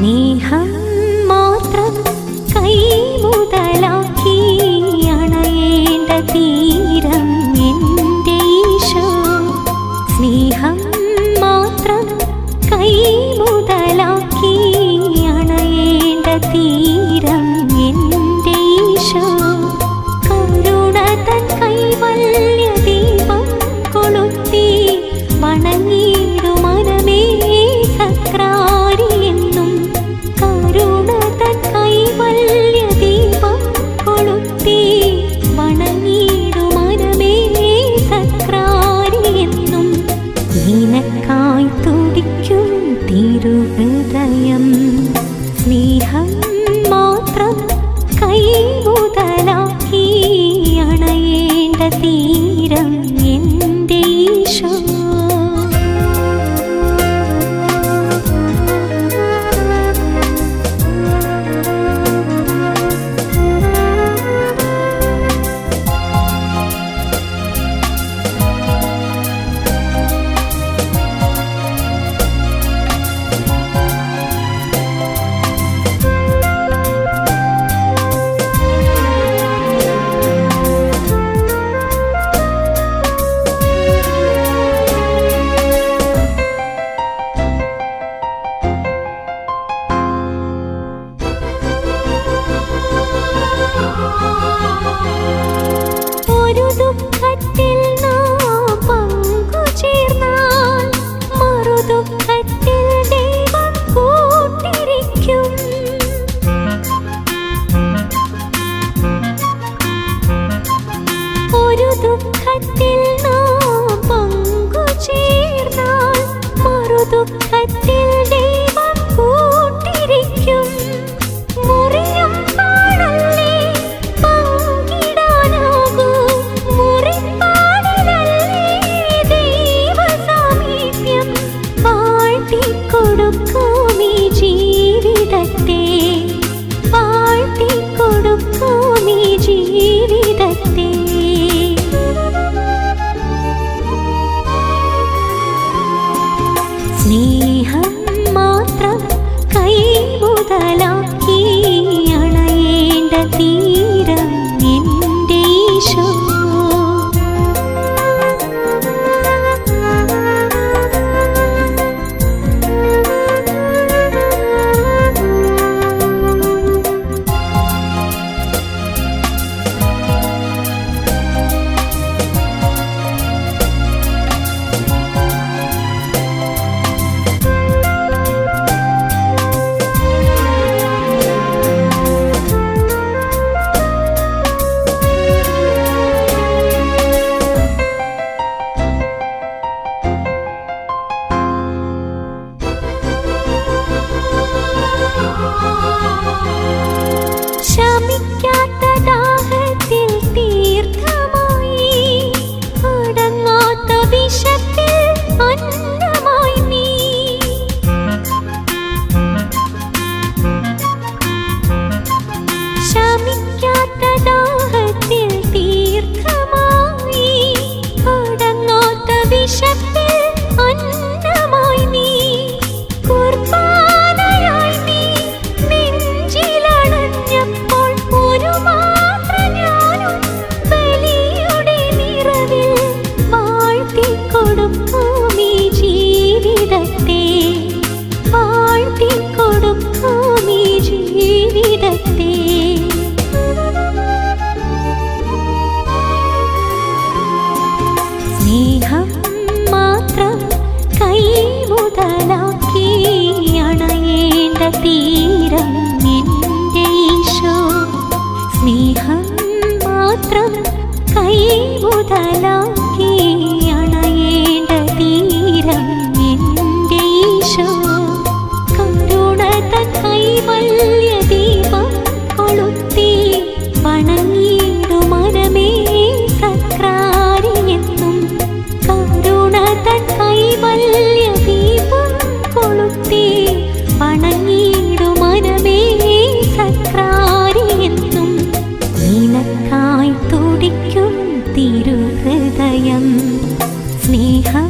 സ്നേഹം മാത്രം കൈ മുതലാക്കി അണയേണ്ട തീരം എന്റെ ഈശോ സ്നേഹം മാത്രം കൈ മുതലാക്കി അണയേണ്ട തീരം നിനക്കായി തുടിക്കും തിരുഹൃദയം. സ്നേഹം മാത്രം കൈ മുതലാക്കി അണയേണ്ട തീരം. കൈമുതലാക്കി അണയേണ്ട തീരം തീരം നിന്റെ ഈശോ. സ്നേഹം മാത്രം കൈമുതലാക്കി അണയേണ്ട തീരം നിന്റെ ഈശോ. കരുണത കൈവല്യ ദീപം കൊളുത്തി വണങ്ങിയിടു മനമേ സക്രാരിയെന്നും കരുണ തൻ കൈവല്യ തിരുഹൃദയം സ്നേഹം